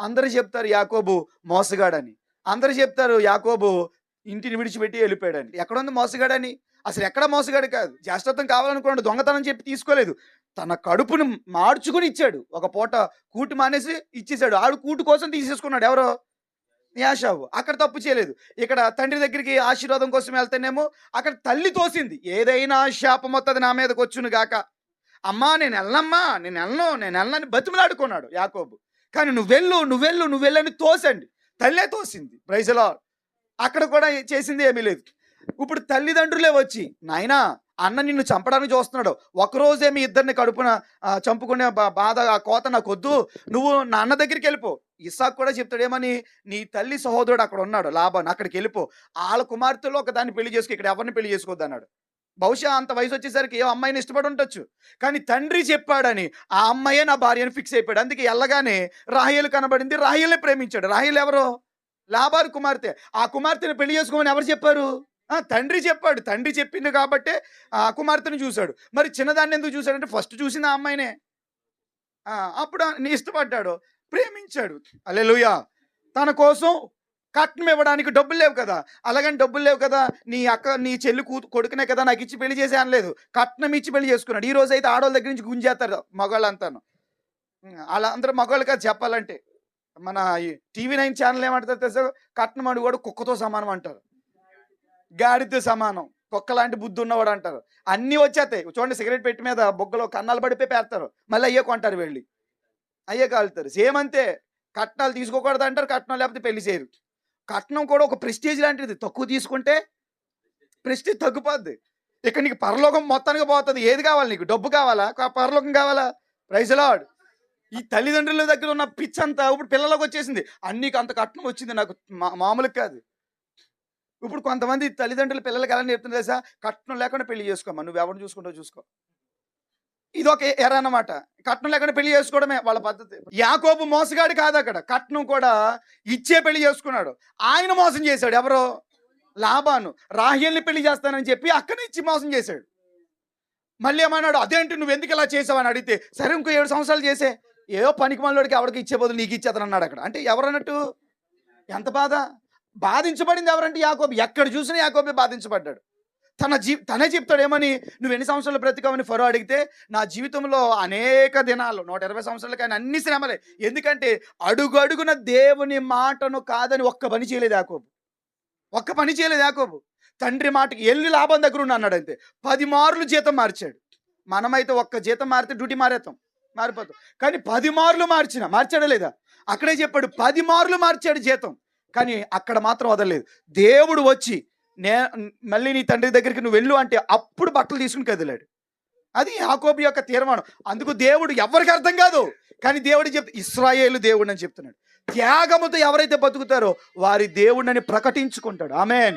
అందరూ చెప్తారు యాకోబు మోసగాడని. అందరూ చెప్తారు యాకోబు ఇంటిని విడిచిపెట్టి వెళ్ళిపోయాడని. ఎక్కడుంది మోసగాడని? అసలు ఎక్కడ మోసగాడు కాదు. జ్యేష్ఠత్వం కావాలనుకున్నాడు దొంగతనం చెప్పి తీసుకోలేదు. తన కడుపును మార్చుకుని ఇచ్చాడు. ఒక పూట కూటు మానేసి ఇచ్చేసాడు ఆడు కూటు కోసం తీసేసుకున్నాడు. ఎవరో? యాషావు. అక్కడ తప్పు చేయలేదు. ఇక్కడ తండ్రి దగ్గరికి ఆశీర్వాదం కోసం వెళ్తేనేమో అక్కడ తల్లి తోసింది. ఏదైనా శాపం వస్తుంది నా మీదకి వచ్చును గాక. అమ్మా నేను వెళ్ళనమ్మా నేను వెళ్ళను నేను వెళ్ళనని బతిమలాడుకున్నాడు యాకోబు. కానీ నువ్వెళ్ళు నువ్వెళ్ళు నువ్వెళ్ళని తోసండి. తల్లే తోసింది. ప్రైజలా అక్కడ కూడా చేసింది ఏమీ లేదు. ఇప్పుడు తల్లిదండ్రులే వచ్చి నాయనా అన్న నిన్ను చంపడానికి చూస్తున్నాడు. ఒకరోజే మీ ఇద్దరిని కడుపున చంపుకునే బాధ ఆ కోత నాకు వద్దు. నువ్వు నా అన్న దగ్గరికి వెళ్ళిపో. ఇసాక్ కూడా చెప్తాడేమని నీ తల్లి సహోదరుడు అక్కడ ఉన్నాడు లాభాన్ని అక్కడికి వెళ్ళిపో. వాళ్ళ కుమార్తెలో ఒక దాన్ని పెళ్ళి చేసుకో ఇక్కడ ఎవరిని పెళ్ళి చేసుకోవద్దు అన్నాడు. బహుశా అంత వయసు వచ్చేసరికి ఏ అమ్మాయిని ఇష్టపడి ఉండొచ్చు. కానీ తండ్రి చెప్పాడని ఆ అమ్మాయే నా భార్యను ఫిక్స్ అయిపోయాడు. అందుకే వెళ్ళగానే రాహేలు కనబడింది. రాహేలే ప్రేమించాడు. రాహేలు ఎవరు? లాభాలు కుమార్తె. ఆ కుమార్తెను పెళ్ళి చేసుకోమని ఎవరు చెప్పారు? ఆ, తండ్రి చెప్పాడు. తండ్రి చెప్పింది కాబట్టే ఆ కుమార్తెను చూశాడు. మరి చిన్నదాన్ని ఎందుకు చూశాడంటే ఫస్ట్ చూసింది ఆ అమ్మాయినే. అప్పుడు నీ ఇష్టపడ్డాడు. ప్రేమించాడు. అలెలుయా తన కోసం కట్నం ఇవ్వడానికి డబ్బులు లేవు కదా. అలాగని డబ్బులు లేవు కదా. నీ అక్క నీ చెల్లి కూతు కొడుకునే కదా నాకు ఇచ్చి పెళ్ళి చేసే అనలేదు కట్నం ఇచ్చి పెళ్ళి చేసుకున్నాడు. ఈ రోజు అయితే ఆడవాళ్ళ దగ్గర నుంచి గుంజేస్తారు మగవాళ్ళంతాను అలా అందరూ మగవాళ్ళు కాదు చెప్పాలంటే. మన టీవీ నైన్ ఛానల్ ఏమంటారు తెలుసా? కట్నం అడు కూడా కుక్కతో సమానం అంటారు. గాడితో సమానం. కుక్క లాంటి బుద్ధి ఉన్నవాడు అంటారు. అన్నీ వచ్చేస్తాయి. చూడండి సిగరెట్ పెట్టి మీద బొగ్గలో కన్నాలు పడిపోయి పేరుతారు. మళ్ళీ అయ్యే కొంటారు వెళ్ళి. అయ్యే కాలుతారు. సేమ్ అంతే. కట్నాలు తీసుకోకూడదు అంటారు. కట్నం లేకపోతే పెళ్ళి చేయరు. కట్నం కూడా ఒక ప్రెస్టేజ్ లాంటిది. తక్కువ తీసుకుంటే ప్రెస్టేజ్ తగ్గిపోద్ది. ఇక్కడ నీకు పరలోకం మొత్తానికి పోతుంది. ఏది కావాలి నీకు? డబ్బు కావాలా? పరలోకం కావాలా? ప్రైజ్ లాడ్ ఈ తల్లిదండ్రుల దగ్గర ఉన్న పిచ్ అంతా ఇప్పుడు పిల్లలకు వచ్చేసింది. అన్నికి అంత కట్నం వచ్చింది నాకు మా- మామూలుగా కాదు. ఇప్పుడు కొంతమంది తల్లిదండ్రులు పిల్లలకి ఎలా చెప్తుంది కట్నం లేకుండా పెళ్ళి చేసుకోమా నువ్వు ఎవరిని చూసుకుంటావు చూసుకో. ఇది ఒక ఎర అన్నమాట కట్నం లేకుండా పెళ్ళి చేసుకోవడమే వాళ్ళ పద్ధతి. యాకోబు మోసగాడు కాదు అక్కడ. కట్నం కూడా ఇచ్చే పెళ్ళి చేసుకున్నాడు. ఆయన మోసం చేశాడు. ఎవరో? లాభాను రాహేల్ని పెళ్ళి చేస్తానని చెప్పి అక్కడి ఇచ్చి మోసం చేశాడు. మళ్ళీ ఏమన్నాడు? అదేంటి? నువ్వు ఎందుకు ఇలా చేసావని అడిగితే సరే ఇంకో ఏడు సంవత్సరాలు చేసే. ఏదో పనికి మనలోడికి ఎవరికి ఇచ్చే బదులు నీకు ఇచ్చేతను అన్నాడు అక్కడ. అంటే ఎవరన్నట్టు? ఎంత బాధ? బాధించబడింది ఎవరంటే యాకోబు. ఎక్కడ చూసినా యాకోబే బాధించబడ్డాడు. తన జీ తనే చెప్తాడు ఏమని నువ్వు ఎన్ని సంవత్సరాలు బ్రతికావని ఫరో అడిగితే నా జీవితంలో అనేక దినాలు నూట ఇరవై సంవత్సరాలకి కానీ అన్ని శ్రమలే. ఎందుకంటే అడుగు అడుగున దేవుని మాటను కాదని ఒక్క పని చేయలేదు యాకోబు. ఒక్క పని చేయలేదు యాకోబు. తండ్రి మాటకి ఎల్లి లాభం దగ్గర ఉన్న అన్నాడు అంతే పది మార్లు జీతం మార్చాడు. మనమైతే ఒక్క జీతం మారితే డ్యూటీ మారేస్తాం మారిపోతాం. కానీ పది మార్లు మార్చిన మార్చాడా లేదా? అక్కడే చెప్పాడు పది మార్లు మార్చాడు జీతం. కానీ అక్కడ మాత్రం వదలలేదు. దేవుడు వచ్చి నే మళ్ళీ నీ తండ్రి దగ్గరికి నువ్వు వెళ్ళు అంటే అప్పుడు బట్టలు తీసుకుని కదిలాడు. అది యాకోబు యొక్క తీర్మానం. అందుకు దేవుడు ఎవరికి అర్థం కాదు కానీ దేవుడు చెప్ ఇస్రాయేలు దేవుడు అని చెప్తున్నాడు. త్యాగముతో ఎవరైతే బతుకుతారో వారి దేవుడిని ప్రకటించుకుంటాడు. ఆమెన్.